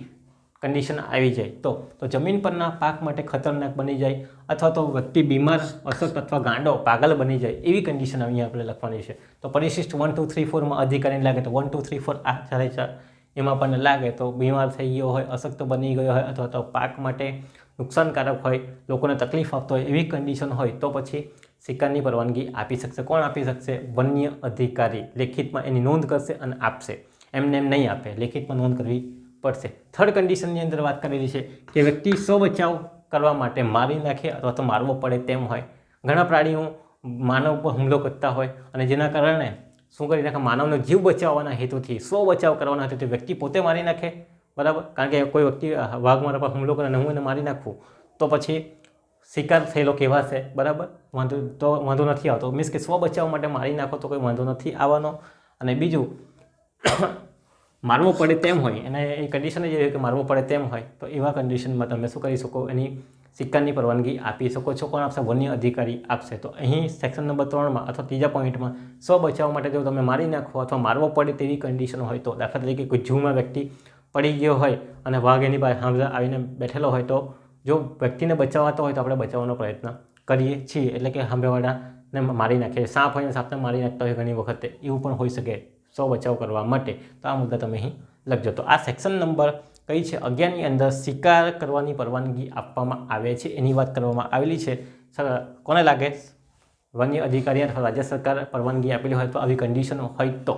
કન્ડિશન આવી જાય. તો તો જમીન પરના પાક માટે ખતરનાક બની જાય, અથવા તો વ્યક્તિ બીમાર, અશક્ત અથવા ગાંડો, પાગલ બની જાય, એવી કન્ડિશન અહીંયા આપણે લખવાની છે. તો પરિશિષ્ટ વન ટુ થ્રી ફોરમાં અધિકારીને લાગે તો વન ટુ થ્રી ફોર આ ચાલે એમાં આપણને લાગે તો બીમાર થઈ ગયો હોય, અશક્ત બની ગયો હોય, અથવા તો પાક માટે નુકસાનકારક હોય, લોકોને તકલીફ આપતો હોય એવી કન્ડિશન હોય તો પછી શિકારની પરવાનગી આપી શકશે. કોણ આપી શકશે? વન્ય અધિકારી. લેખિતમાં એની નોંધ કરશે અને આપશે. એમને એમ નહીં આપે. લેખિતમાં નોંધ કરવી પડશે. થર્ડ કન્ડિશનની અંદર વાત કરેલી છે કે વ્યક્તિ સ્વ બચાવ કરવા માટે મારી નાખે અથવા તો મારવો પડે તેમ હોય. ઘણા પ્રાણીઓ માનવ પર હુમલો કરતા હોય અને જેના કારણે શું કરી નાખે? માનવનો જીવ બચાવવાના હેતુથી સ્વ બચાવ કરવાના હેતુથી વ્યક્તિ પોતે મારી નાખે બરાબર? કારણ કે કોઈ વ્યક્તિ વાઘ મારા પર હુમલો કરે અને હું એને મારી નાખું, તો પછી શિકાર થયેલો કહેવાશે, બરાબર? વાંધો, તો વાંધો નથી આવતો. મીન્સ કે સ્વ બચાવ માટે મારી નાખો તો કોઈ વાંધો નથી આવવાનો. અને બીજું, [coughs] મારવો પડે તેમ હોય અને એ કન્ડિશન જ એવી કે મારવો પડે તેમ હોય, તો એવા કન્ડિશનમાં તમે શું કરી શકો? એની સિક્કાની પરવાનગી આપી શકો છો. કોણ આપશે? વન્ય અધિકારી આપશે. તો અહીં સેક્શન નંબર ત્રણમાં અથવા ત્રીજા પોઈન્ટમાં સ્વ બચાવ માટે જો તમે મારી નાખો અથવા મારવો પડે તેવી કન્ડિશન હોય તો દાખલા તરીકે કોઈ જૂમાં વ્યક્તિ પડી ગયો હોય અને વાઘ એની પાસે સામે આવીને બેઠેલો હોય તો જો વ્યક્તિને બચાવવાતો હોય તો આપણે બચાવવાનો પ્રયત્ન કરીએ છીએ. એટલે કે સામેવાળાને મારી નાખીએ સાપ હોય સાપને મારી નાખતા હોય ઘણી વખતે, એવું પણ હોઈ શકે સો બચાવ કરવા માટે. તો આ મુદ્દા તમે અહીં લખજો. તો આ સેક્શન નંબર કઈ છે? અગિયારની અંદર શિકાર કરવાની પરવાનગી આપવામાં આવે છે. એની વાત કરવામાં આવેલી છે. સર, કોને લાગે? વન્ય અધિકારી અથવા રાજ્ય સરકાર પરવાનગી આપેલી હોય તો આવી કન્ડિશન હોય તો.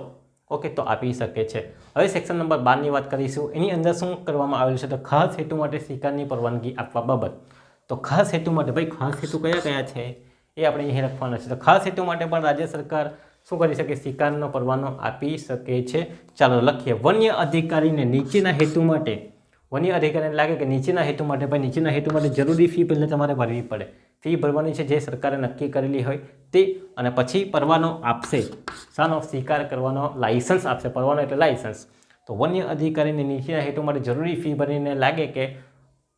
ઓકે, તો આપી શકે છે. હવે સેક્શન નંબર બારની વાત કરીશું. એની અંદર શું કરવામાં આવેલું છે? તો ખાસ હેતુ માટે શિકારની પરવાનગી આપવા બાબત. તો ખાસ હેતુ માટે, ભાઈ ખાસ હેતુ કયા કયા છે? એ આપણે અહીં લખવાના છે. તો ખાસ હેતુ માટે પણ રાજ્ય સરકાર શું કરી શકે? શિકારનો પરવાનો આપી શકે છે. ચાલો લખીએ. વન્ય અધિકારીને નીચેના હેતુ માટે વન્ય અધિકારીને લાગે કે નીચેના હેતુ માટે, ભાઈ નીચેના હેતુ માટે જરૂરી ફી પહેલાં તમારે ભરવી પડે. ફી ભરવાની છે જે સરકારે નક્કી કરેલી હોય તે, અને પછી પરવાનો આપશે. શાનો સ્વીકાર કરવાનો લાયસન્સ આપશે, પરવાનો એટલે લાયસન્સ તો વન્ય અધિકારીને નીચેના હેતુ માટે જરૂરી ફી ભરીને લાગે કે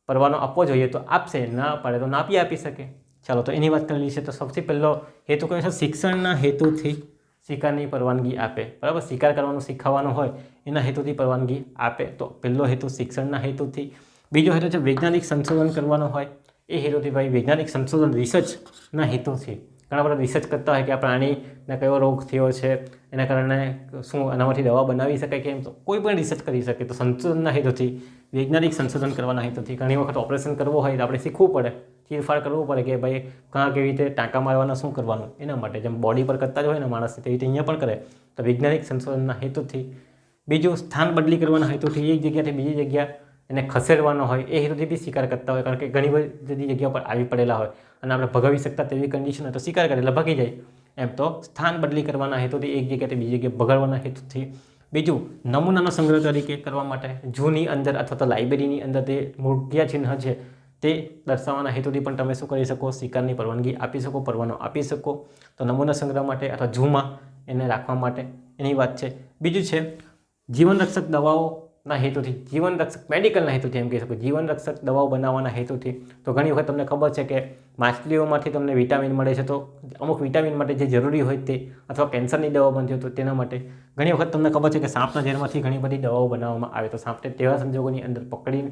પરવાનો આપવો જોઈએ તો આપશે, ના પડે તો નાપી આપી શકે. ચાલો, તો એની વાત કરેલી છે. તો સૌથી પહેલો હેતુ કયો છે? શિક્ષણના હેતુથી. શિકારની પરવાનગી આપે. બરાબર? શિકાર કરવાનું શીખવવાનું હોય, એના હેતુથી પરવાનગી આપે. તો પહેલો હેતુ શિક્ષણના હેતુથી. બીજો હેતુ છે વૈજ્ઞાનિક સંશોધન કરવાનો હોય. એ હેતુથી ભાઈ વૈજ્ઞાનિક સંશોધન રિસર્ચના હેતુથી. ઘણા બધા રિસર્ચ કરતા હોય કે આ પ્રાણીને કયો રોગ થયો છે, એના કારણે શું એનામાંથી દવા બનાવી શકાય કે એમ તો કોઈ પણ રિસર્ચ કરી શકે. તો સંશોધનના હેતુથી, વૈજ્ઞાનિક સંશોધન કરવાના હેતુથી ઘણી વખત ઓપરેશન કરવું હોય તો આપણે શીખવું પડે. ફેરફાર કરવું પડે કે ભાઈ કાં કેવી રીતે ટાંકા મારવાના શું કરવાનું? એના માટે જેમ બોડી પર કરતા જ હોય ને માણસને તેવી રીતે અહીંયા પણ કરે. તો વૈજ્ઞાનિક સંશોધનના હેતુથી, બીજું સ્થાન બદલી કરવાના હેતુથી એક જગ્યાથી બીજી જગ્યા એને ખસેડવાનો હોય, એ હેતુથી બી શિકાર કરતા હોય. કારણ કે ઘણી બધી જગ્યા પર આવી પડેલા હોય અને આપણે ભગાવી શકતા તેવી કન્ડિશન હોય તો શિકાર કરે, એટલે ભગી જાય. એમ તો સ્થાન બદલી કરવાના હેતુથી એક જગ્યાથી બીજી જગ્યાએ ભગાડવાના હેતુથી. બીજું, નમૂનાનો સંગ્રહ તરીકે કરવા માટે જૂની અંદર અથવા તો લાઇબ્રેરીની અંદર તે મૂળિયા ચિહ્ન છે તે દર્શાવવાના હેતુથી પણ તમે શું કરી શકો? શિકારની પરવાનગી આપી શકો, પરવાનો આપી શકો. તો નમૂના સંગ્રહ માટે અથવા ઝૂમાં એને રાખવા માટે એની વાત છે. બીજું છે જીવન રક્ષક દવાઓના હેતુથી જીવન રક્ષક મેડિકલના હેતુથી એમ કહી શકો. જીવન રક્ષક દવાઓ બનાવવાના હેતુથી. તો ઘણી વખત તમને ખબર છે કે માછલીઓમાંથી તમને વિટામિન મળે છે. તો અમુક વિટામિન માટે જે જરૂરી હોય તે, અથવા કેન્સરની દવા બનતી હોય તો તેના માટે. ઘણી વખત તમને ખબર છે કે સાપના ઝેરમાંથી ઘણી બધી દવાઓ બનાવવામાં આવે. તો સાપને તેવા સંજોગોની અંદર પકડીને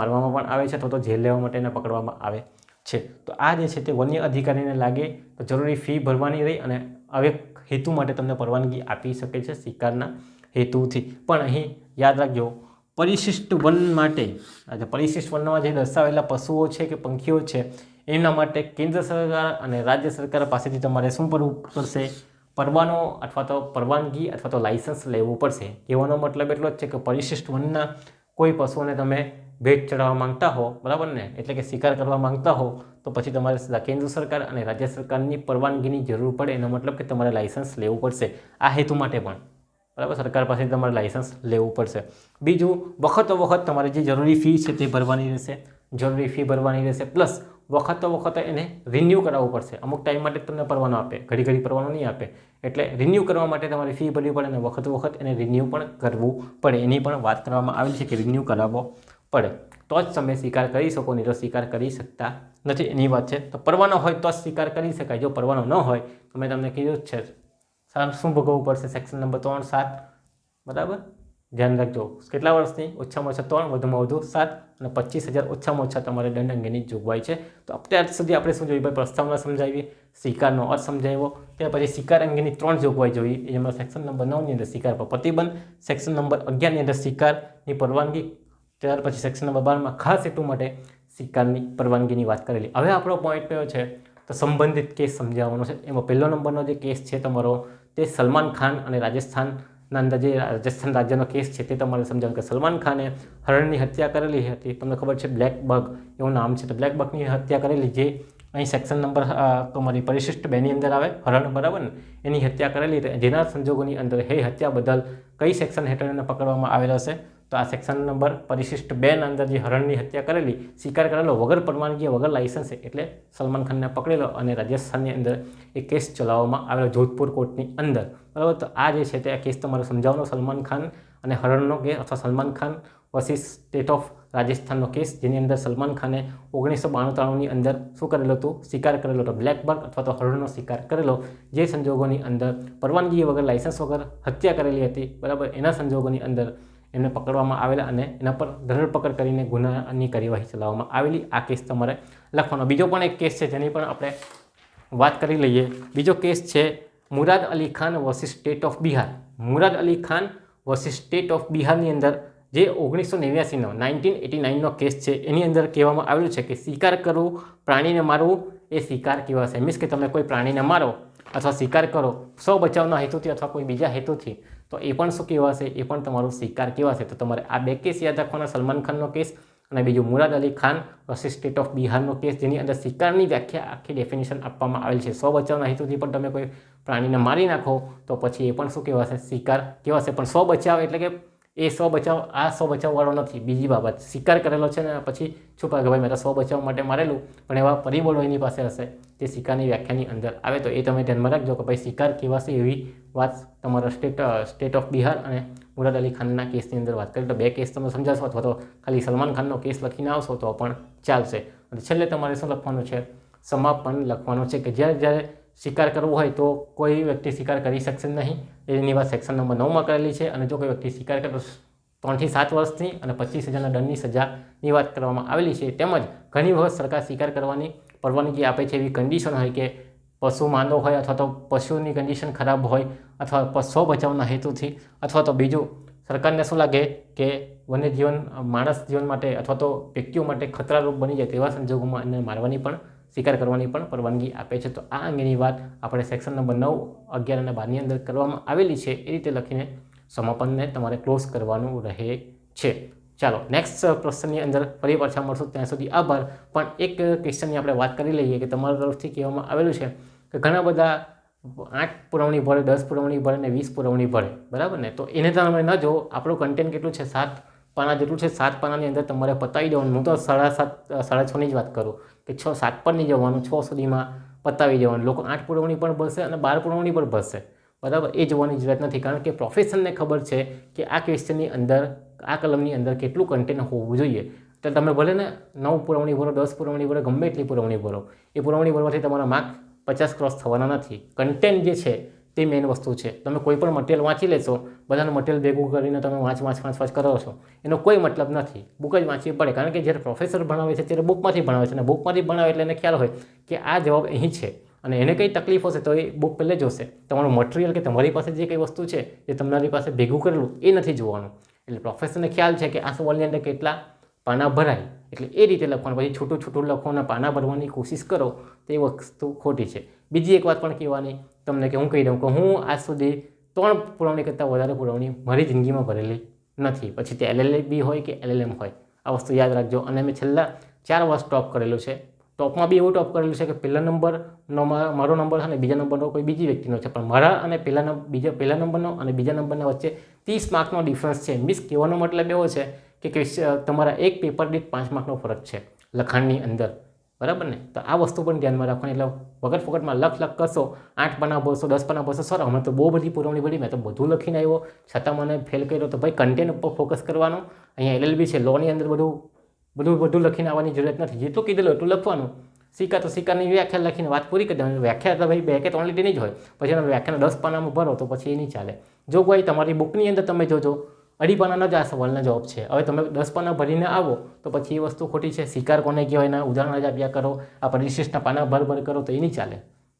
મારવામાં પણ આવે છે અથવા તો જેલ લેવા માટે એને પકડવામાં આવે છે. તો આ જે છે તે વન્ય અધિકારીને લાગે, તો જરૂરી ફી ભરવાની રહી અને હવે હેતુ માટે તમને પરવાનગી આપી શકે છે શિકારના હેતુથી. પણ અહીં યાદ રાખજો, પરિશિષ્ટ વન માટે, આજે પરિશિષ્ટ વનમાં જે દર્શાવેલા પશુઓ છે કે પંખીઓ છે એના માટે કેન્દ્ર સરકાર અને રાજ્ય સરકાર પાસેથી તમારે શું કરવું પડશે? પરવાનો અથવા તો પરવાનગી અથવા તો લાઇસન્સ લેવું પડશે. કહેવાનો મતલબ એટલો જ છે કે પરિશિષ્ટ વનના કોઈ પશુઓને તમે ભેટ ચડાવવા માંગતા હો, બરાબર ને? એટલે કે શિકાર કરવા માંગતા હો, તો પછી તમારે કેન્દ્ર સરકાર અને રાજ્ય સરકારની પરવાનગીની જરૂર પડે, એનો મતલબ કે તમારે લાઇસન્સ લેવું પડશે. આ હેતુ માટે પણ. બરાબર? સરકાર પાસેથી તમારે લાઇસન્સ લેવું પડશે. બીજું, વખતો વખત તમારે જે જરૂરી ફી છે તે ભરવાની રહેશે. જરૂરી ફી ભરવાની રહેશે. પ્લસ વખતો વખત એને રિન્યૂ કરાવવું પડશે. અમુક ટાઈમ માટે તમને પરવાનો આપે. ઘડી ઘડી પરવાનો નહીં આપે. એટલે રિન્યૂ કરવા માટે તમારે ફી ભરવી પડે અને વખત વખત એને રિન્યૂ પણ કરવું પડે. એની પણ વાત કરવામાં આવેલી છે કે રિન્યૂ કરાવવો પડે. તો જ તમે સ્વીકાર કરી શકો નહીં તો સ્વીકાર કરી શકતા નથી. એની વાત છે. તો પરવાનો હોય તો જ સ્વીકાર કરી શકાય. જો પરવાનો ન હોય, તો મેં તમને કીધું જ છે. સાર, શું ભોગવવું પડશે? સેક્શન નંબર ત્રણ, સાત. બરાબર? ધ્યાન રાખજો. કેટલા વર્ષની? ઓછામાં ઓછા ત્રણ, વધુમાં વધુ સાત અને પચીસ હજાર ઓછામાં ઓછા તમારે દંડ અંગેની જોગવાઈ છે. તો અત્યાર સુધી આપણે શું જોયું? ભાઈ, પ્રસ્તાવના સમજાવી શિકારનો અર્થ સમજાવ્યો. ત્યાર પછી શિકાર અંગેની ત્રણ જોગવાઈ જોઈ. એમાં સેક્શન નંબર નવની અંદર શિકાર પર પ્રતિબંધ સેક્શન નંબર અગિયારની અંદર શિકારની પરવાનગી, ત્યાર પછી સેક્શન નંબર બારમાં ખાસ હેતુ માટે શિકારની પરવાનગીની વાત કરેલી. હવે આપણો પોઈન્ટ કયો છે? તો સંબંધિત કેસ સમજાવવાનો છે. એમાં પહેલો નંબરનો જે કેસ છે તમારો તે સલમાન ખાન અને રાજસ્થાનના અંદર જે રાજસ્થાન રાજ્યનો કેસ છે તે તમારે સમજાવ્યું કે સલમાન ખાને હરણની હત્યા કરેલી હતી. તમને ખબર છે બ્લેક બગ એવું નામ છે. તો બ્લેક બગની હત્યા કરેલી જે અહીં સેક્શન નંબર તમારી પરિશિષ્ટ બેની અંદર આવે, હરણ બરાબર ને? એની હત્યા કરેલી. જેના સંજોગોની અંદર હે હત્યા બદલ કઈ સેક્શન હેઠળ એને પકડવામાં આવેલ હશે તો આ સેક્શન નંબર પરિશિષ્ટ બેન અંદર જે હરણની હત્યા કરેલી, સ્વીકાર કરેલો વગર પરવાનગી, વગર લાયસન્સે એટલે સલમાન ખાનને પકડેલો અને રાજસ્થાનની અંદર એ કેસ ચલાવવામાં આવેલો જોધપુર કોર્ટની અંદર. બરાબર? તો આ જે છે તે આ કેસ તમારે સમજાવવાનો, સલમાન ખાન અને હરણનો કેસ અથવા Salman Khan versus state of રાજસ્થાનનો case, જેની અંદર સલમાન ખાને ઓગણીસો બાણું ત્રાણુંની અંદર શું કરેલું હતું? શિકાર કરેલો હતો બ્લેકબર્ગ અથવા તો હરણનો શિકાર કરેલો, જે સંજોગોની અંદર પરવાનગી વગર લાઇસન્સ વગર હત્યા કરેલી હતી. બરાબર? એના સંજોગોની અંદર એમને પકડવામાં આવેલા અને એના પર ધરપકડ કરીને ગુનાની કાર્યવાહી ચલાવવામાં આવેલી. આ કેસ તમારે લખવાનો. બીજો પણ એક કેસ છે, જેની પણ આપણે વાત કરી લઈએ. બીજો કેસ છે Murad Ali Khan versus state of Bihar Murad Ali Khan versus state of બિહારની અંદર જે ઓગણીસો નેવ્યાસીનો, નાઇન્ટીન એટી નાઇનનો કેસ છે, એની અંદર કહેવામાં આવેલું છે કે શિકાર કરવું પ્રાણીને મારવું એ શિકાર કહેવાશે. મીન્સ કે તમે કોઈ પ્રાણીને મારો અથવા સ્વીકાર કરો સ્વ બચાવના હેતુથી અથવા કોઈ બીજા હેતુથી, તો એ પણ શું કહેવાશે? એ પણ તમારો સ્વીકાર કહેવાશે. તો તમારે આ બે કેસ યાદ રાખવાના, સલમાન ખાનનો કેસ અને બીજું Murad Ali Khan versus state of બિહારનો case, જેની અંદર શિકારની વ્યાખ્યા આખી ડેફિનેશન આપવામાં આવેલ છે. સ્વ બચાવના હેતુથી પણ તમે કોઈ પ્રાણીને મારી નાખો, તો પછી એ પણ શું કહેવાશે? શિકાર કહેવાશે. પણ સ્વ બચાવ એટલે કે એ સ્વ બચાવ, આ સ્વ બચાવવાળો નથી. બીજી બાબત, શિકાર કરેલો છે ને, પછી છુપા કે ભાઈ મેં તો સ્વ બચાવ માટે મારેલું, પણ એવા પરિબળો એની પાસે હશે તે શિકારની વ્યાખ્યાની અંદર આવે. તો એ તમે ધ્યાનમાં રાખજો કે ભાઈ શિકાર કહેવાશે એવી વાત તમારા સ્ટેટ સ્ટેટ ઓફ બિહાર અને મુરાદ અલી ખાનના કેસની અંદર વાત કરી. તો બે કેસ તમે સમજાશો અથવા તો ખાલી સલમાન ખાનનો કેસ લખીને આવશો તો પણ ચાલશે. અને છેલ્લે તમારે શું લખવાનું છે? સમાપન લખવાનું છે કે જ્યારે જ્યારે શિકાર કરવો હોય તો કોઈ વ્યક્તિ શિકાર કરી શકશે નહીં. એની વાત સેક્શન નંબર નવમાં કરેલી છે અને જો કોઈ વ્યક્તિ શિકાર કરે ત્રણથી સાત વર્ષની અને પચીસ હજારના દંડની સજાની વાત કરવામાં આવેલી છે. તેમજ ઘણી વખત સરકાર શિકાર કરવાની પરવાનગી આપે છે એવી કન્ડિશન હોય કે પશુ માંદો હોય અથવા તો પશુની કન્ડિશન ખરાબ હોય અથવા પશુ બચાવના હેતુથી અથવા તો બીજું સરકારને શું લાગે કે વન્યજીવન, માણસ જીવન માટે અથવા તો વ્યક્તિઓ માટે ખતરારૂપ બની જાય તેવા સંજોગોમાં એને મારવાની પણ શિકાર કરવાની પણ પરવાનગી આપે છે. તો આ અંગેની વાત આપણે સેક્શન નંબર નવ, અગિયાર અને બારની અંદર કરવામાં આવેલી છે. એ રીતે લખીને સમાપનને તમારે ક્લોઝ કરવાનું રહે છે. ચાલો, નેક્સ્ટ પ્રશ્નની અંદર ફરી પાછા મળશું. ત્યાં સુધી આભાર. પણ એક ક્વેશ્ચનની આપણે વાત કરી લઈએ કે તમારા તરફથી કહેવામાં આવેલું છે કે ઘણા બધા આઠ પુરવણી ભરે, દસ પુરવણી ભરે અને વીસ પુરવણી ભરે. બરાબર ને? તો એને તમે ન જો આપણું કન્ટેન્ટ કેટલું છે? સાત પાના જેટલું છે, સાત પાનાની અંદર તમારે પતાવી દેવાનું. હું તો સાડા સાત, સાડા છની જ વાત કરું કે છ સાત પર નહીં જવાનું, છ સુધીમાં પતાવી દેવાનું. લોકો આઠ પુરવણી પણ ભરશે અને બાર પુરવણી પણ ભરશે. બરાબર? એ જોવાની જરૂરત નથી. કારણ કે પ્રોફેશનને ખબર છે કે આ ક્વેશ્ચનની અંદર, આ કલમની અંદર કેટલું કન્ટેન્ટ હોવું જોઈએ. તો તમે ભલે ને નવ પુરવણી ભરો, દસ પુરવણી ભરો, ગમે એટલી પુરવણી ભરો, એ પુરવણી ભરવાથી તમારા માર્ક પચાસ ક્રોસ થવાના નથી. કન્ટેન્ટ જે છે તે મેઇન વસ્તુ છે. તમે કોઈ પણ મટીરિયલ વાંચી લેશો, બધાનું મટીરિયલ ભેગું કરીને તમે વાંચ વાંચ વાંચ વાંચ કરો છો. એનો કોઈ મતલબ નથી. બુક જ વાંચવી પડે. કારણ કે જ્યારે પ્રોફેસર ભણાવે છે, ત્યારે બુકમાંથી ભણાવે છે. અને બુકમાંથી ભણાવે એટલે એને ખ્યાલ હોય કે આ જવાબ અહીં છે. અને એને કંઈ તકલીફ હશે તો એ બુક પહેલે જોશે તમારું મટીરિયલ કે તમારી પાસે જે કંઈ વસ્તુ છે જે તમારી પાસે ભેગું કરેલું, એ નથી જોવાનું. એટલે પ્રોફેસરને ખ્યાલ છે કે આ સવાલની અંદર કેટલા પાના ભરાય. એટલે એ રીતે લખવાનું. પછી છૂટું છૂટું લખો અને પાના ભરવાની કોશિશ કરો. તો એ વસ્તુ ખોટી છે. બીજી એક વાત પણ કહેવાની તમને કે હું કહી દઉં કે હું આજ સુધી ત્રણ પુરવણી કરતાં વધારે પુરવણી મારી જિંદગીમાં ભરેલી નથી. પછી તે એલએલબી હોય કે એલએલએમ હોય. આ વસ્તુ યાદ રાખજો. અને મેં છેલ્લા ચાર વર્ષ ટોપ કરેલું છે. ટોપમાં બી એવું ટોપ કરેલું છે કે પહેલા નંબરનો મારો નંબર છે અને બીજા નંબરનો કોઈ બીજી વ્યક્તિનો છે. પણ મારા અને પહેલા બીજા, પહેલા નંબરનો અને બીજા નંબરના વચ્ચે ત્રીસ માર્કનો ડિફરન્સ છે. મીન્સ કહેવાનો મતલબ એવો છે કે તમારા એક પેપર દીઠ પાંચ માર્કનો ફરક છે. લખાણની અંદર. બરાબર ને? તો આ વસ્તુ પણ ધ્યાનમાં રાખવાની એટલે વગર ફોકટમાં લખ લખ કરશો, આઠ પના ભરશો, દસ પાના ભરશો, સર હમણાં તો બહુ બધી પુરવણી પડી. મેં તો બધું લખીને આવ્યો. છતાં મને ફેલ કર્યો તો ભાઈ કન્ટેન્ટ ઉપર ફોકસ કરવાનું. અહીંયા એલએલબી છે લોની અંદર બધું બધું બધું લખીને આવવાની જરૂરત નથી. જેટલું કીધેલું એટલું લખવાનું. સિક્કા તો સિક્કાની વ્યાખ્યા લખીને વાત પૂરી કરી દેવાની. વ્યાખ્યા તો ભાઈ બે કે ત્રણ લીટીની જ હોય. પછી એના વ્યાખ્યાના દસ પાનામાં ભરો તો પછી એ નહીં ચાલે. જો કોઈ તમારી બુકની અંદર તમે જોજો. અઢી પાનાનો જ આ સવાલનો જવાબ છે. હવે તમે દસ પાના ભરીને આવો તો પછી એ વસ્તુ ખોટી છે. શિકાર કોને કહેવાય? એના ઉદાહરણ જ આપ્યા કરો. આ પરિશિષ્ટના પાના ભર ભર કરો તો એ નહીં ચાલે.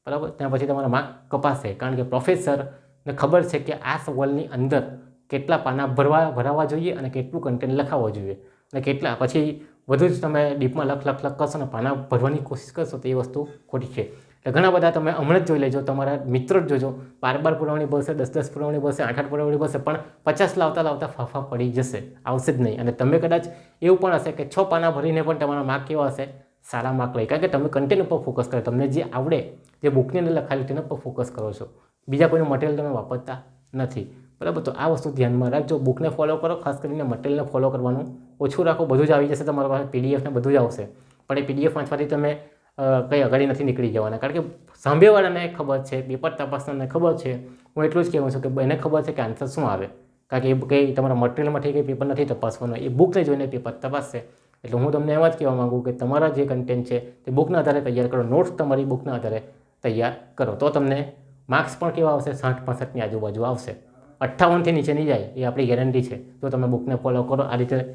બરાબર? ત્યાં પછી તમારા માર્ક કપાશે. કારણ કે પ્રોફેસરને ખબર છે કે આ સવાલની અંદર કેટલા પાના ભરવા ભરાવા જોઈએ અને કેટલું કન્ટેન્ટ લખાવવા જોઈએ. અને કેટલા? પછી વધુ જ તમે ડીપમાં લખ લખ લખ કરશો અને પાના ભરવાની કોશિશ કરશો તો એ વસ્તુ ખોટી છે. એટલે ઘણા બધા તમે હમણાં જ જોઈ લેજો, તમારા મિત્રો જ જોજો. બાર બાર પુરવણી ભરશે દસ દસ પુરવણી ભરશે આઠ આઠ પુરવણી ભરશે પણ પચાસ લાવતા લાવતા ફાફા પડી જશે, આવશે જ નહીં. અને તમે કદાચ એવું પણ હશે કે છ પાના ભરીને પણ તમારા માર્ક કેવા હશે? સારા માર્ક લઈ. કારણ કે તમે કન્ટેન્ટ ઉપર ફોકસ કરો. તમને જે આવડે, જે બુકની અંદર લખાયેલી તેના પર ફોકસ કરો છો. બીજા કોઈનું મટીરિયલ તમે વાપરતા નથી. બરાબર? તો આ વસ્તુ ધ્યાનમાં રાખજો. બુકને ફોલો કરો. ખાસ કરીને મટીરિયલને ફોલો કરવાનું ઓછું રાખો. બધું જ આવી જશે તમારા પાસે. પીડીએફ ને બધું જ આવશે. પણ એ પીડીએફ વાંચવાથી તમે કંઈ અગાડી નથી નીકળી જવાના. કારણ કે સાંભળેવાળાને ખબર છે, પેપર તપાસનારને ખબર છે. હું એટલું જ કહેવું છું કે એને ખબર છે કે આન્સર શું આવે. કારણ કે એ કંઈ તમારા મટીરિયલમાંથી કંઈ પેપર નથી તપાસવાનું. એ બુકને જોઈને પેપર તપાસશે. એટલે હું તમને એમ જ કહેવા માગું કે તમારા જે કન્ટેન્ટ છે, તે બુકના આધારે તૈયાર કરો. નોટ્સ તમારી બુકના આધારે તૈયાર કરો. તો તમને માર્ક્સ પણ કેવા આવશે? સાઠ, પાસઠની આજુબાજુ આવશે. અઠ્ઠાવનથી નીચે નહીં જાય. એ આપણી ગેરંટી છે. જો તમે બુકને ફોલો કરો. આ રીતે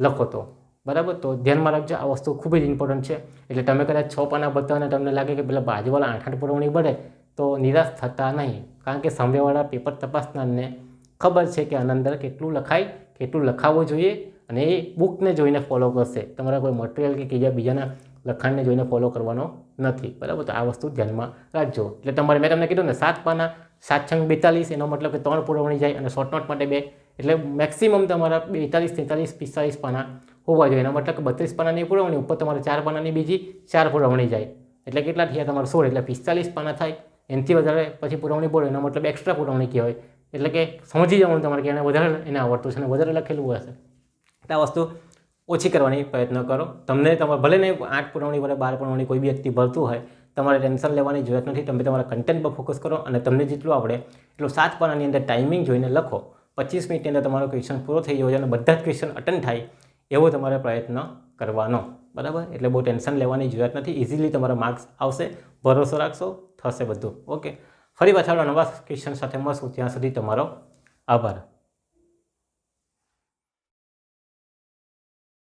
લખો તો. બરાબર? તો ધ્યાનમાં રાખજો, આ વસ્તુ ખૂબ જ ઇમ્પોર્ટન્ટ છે. એટલે તમે કદાચ છ પાના બતાવો અને તમને લાગે કે પેલા બાજુવાળા આઠ આઠ પુરવણી ભરે તો નિરાશ થતા નહીં. કારણ કે સામેવાળા પેપર તપાસનારને ખબર છે કે આના અંદર કેટલું લખાય, કેટલું લખાવવું જોઈએ, અને એ બુકને જોઈને ફોલો કરશે. તમારા કોઈ મટીરિયલ કે બીજા બીજાના લખાણને જોઈને ફોલો કરવાનો નથી. બરાબર? તો આ વસ્તુ ધ્યાનમાં રાખજો. એટલે તમારે મેં તમને કીધું ને, સાત પાના, સાત છંગ બેતાલીસ, એનો મતલબ કે ત્રણ પુરવણી જાય અને શોર્ટ નોટ માટે બે. એટલે મેક્સિમમ તમારા બેતાલીસ, તેતાલીસ, પિસ્તાલીસ પાના હોવા જોઈએ. એનો મતલબ કે બત્રીસ પાનાની પુરવણી ઉપર તમારે ચાર પાનાની બીજી ચાર પુરવણી જાય. એટલે કેટલા થયા? તમારે સોળ, એટલે પિસ્તાલીસ પાના થાય. એનાથી વધારે પછી પુરવણી પડે એનો મતલબ એક્સ્ટ્રા પુરવણી કહેવાય. એટલે કે સમજી જવાનું તમારે કે એને વધારે એને આવડતું છે અને વધારે લખેલું હશે. એટલે આ વસ્તુ ઓછી કરવાની પ્રયત્ન કરો. તમને તમારે ભલે નહીં આઠ પુરવણી ભલે બાર પુરવણી કોઈ વ્યક્તિ ભરતું હોય, તમારે ટેન્શન લેવાની જરૂરત નથી. તમે તમારા કન્ટેન્ટ પર ફોકસ કરો અને તમને જેટલું આવડે એટલું સાત પાનાની અંદર ટાઈમિંગ જોઈને લખો. પચીસ મિનિટની અંદર તમારો ક્વેશ્ચન પૂરો થઈ જવો જોઈએ અને બધા જ ક્વેશ્ચન અટેન્ડ થાય. એવો તમારે પ્રયત્ન કરવાનો. બરાબર? એટલે બહુ ટેન્શન લેવાની જરૂરત નથી. ઇઝીલી તમારા માર્ક્સ આવશે. ભરોસો રાખશો, થશે બધું. ઓકે ફરી પાછા નવા ક્વેશ્ચન સાથે મળશું. ત્યાં સુધી તમારો આભાર.